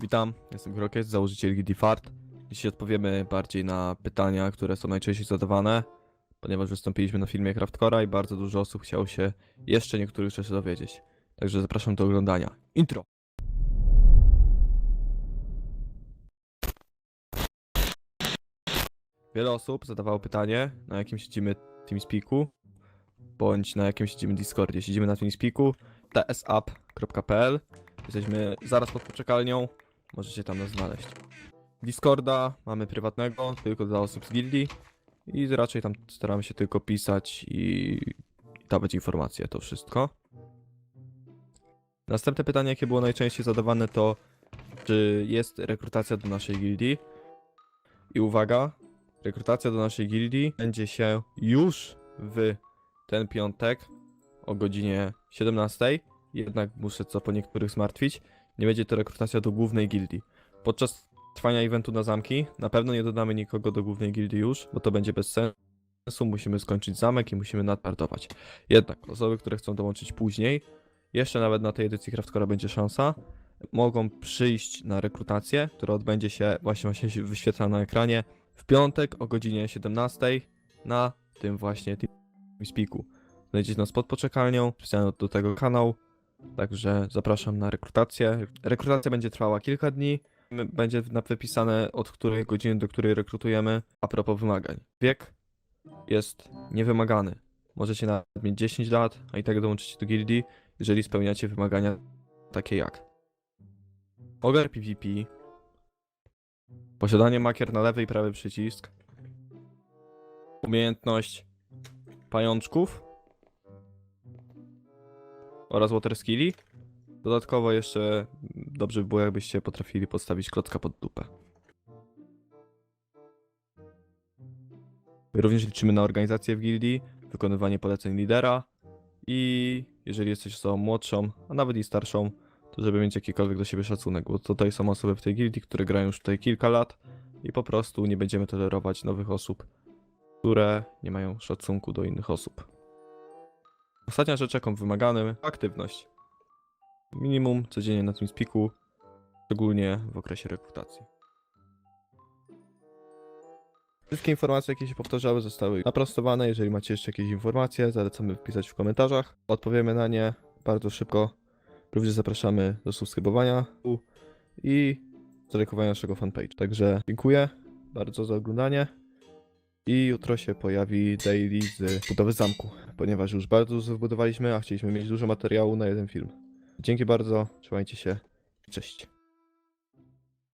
Witam, jestem Krokes, założyciel Gildi Fart. Dzisiaj odpowiemy bardziej na pytania, które są najczęściej zadawane, ponieważ wystąpiliśmy na filmie Craftcora i bardzo dużo osób chciało się jeszcze niektórych rzeczy dowiedzieć. Także zapraszam do oglądania. Intro! Wiele osób zadawało pytanie, na jakim siedzimy TeamSpeaku, bądź na jakim siedzimy Discordzie. Siedzimy na TeamSpeaku, tsup.pl. Jesteśmy zaraz pod poczekalnią, możecie tam nas znaleźć. Discorda mamy prywatnego, tylko dla osób z gildii i raczej tam staramy się tylko pisać i dawać informacje, to wszystko. Następne pytanie, jakie było najczęściej zadawane to, czy jest rekrutacja do naszej gildii. I uwaga, rekrutacja do naszej gildii będzie się już w ten piątek o godzinie 17. Jednak muszę co po niektórych zmartwić. Nie będzie to rekrutacja do głównej gildii. Podczas trwania eventu na zamki na pewno nie dodamy nikogo do głównej gildii już, bo to będzie bez sensu. Musimy skończyć zamek i musimy nadpartować. Jednak osoby, które chcą dołączyć później, jeszcze nawet na tej edycji Craftcora będzie szansa, mogą przyjść na rekrutację, która odbędzie się, właśnie, właśnie wyświetla na ekranie, w piątek o godzinie 17 na tym właśnie TeamSpeaku. Znajdziecie nas pod poczekalnią, specjalnie do tego kanał, także zapraszam na rekrutację. Rekrutacja będzie trwała kilka dni, będzie wypisane od której godziny do której rekrutujemy. A propos wymagań. Wiek jest niewymagany. Możecie nawet mieć 10 lat, a i tak dołączycie do gildii, jeżeli spełniacie wymagania takie jak Ogar PvP, posiadanie makier na lewy i prawy przycisk, umiejętność pajączków oraz water skilli. Dodatkowo jeszcze dobrze by było, jakbyście potrafili podstawić klocka pod dupę. Również liczymy na organizację w gildii, wykonywanie poleceń lidera i jeżeli jesteś osobą młodszą, a nawet i starszą, to żeby mieć jakikolwiek do siebie szacunek, bo tutaj są osoby w tej gildii, które grają już tutaj kilka lat i po prostu nie będziemy tolerować nowych osób, które nie mają szacunku do innych osób. Ostatnia rzecz, jaką wymaganym, aktywność. Minimum codziennie na tym spiku, szczególnie w okresie rekrutacji. Wszystkie informacje, jakie się powtarzały, zostały naprostowane. Jeżeli macie jeszcze jakieś informacje, zalecamy wpisać w komentarzach. Odpowiemy na nie bardzo szybko. Również zapraszamy do subskrybowania i zalajkowania naszego fanpage. Także dziękuję bardzo za oglądanie. I jutro się pojawi daily z budowy zamku, ponieważ już bardzo dużo wybudowaliśmy, a chcieliśmy mieć dużo materiału na jeden film. Dzięki bardzo, trzymajcie się, cześć.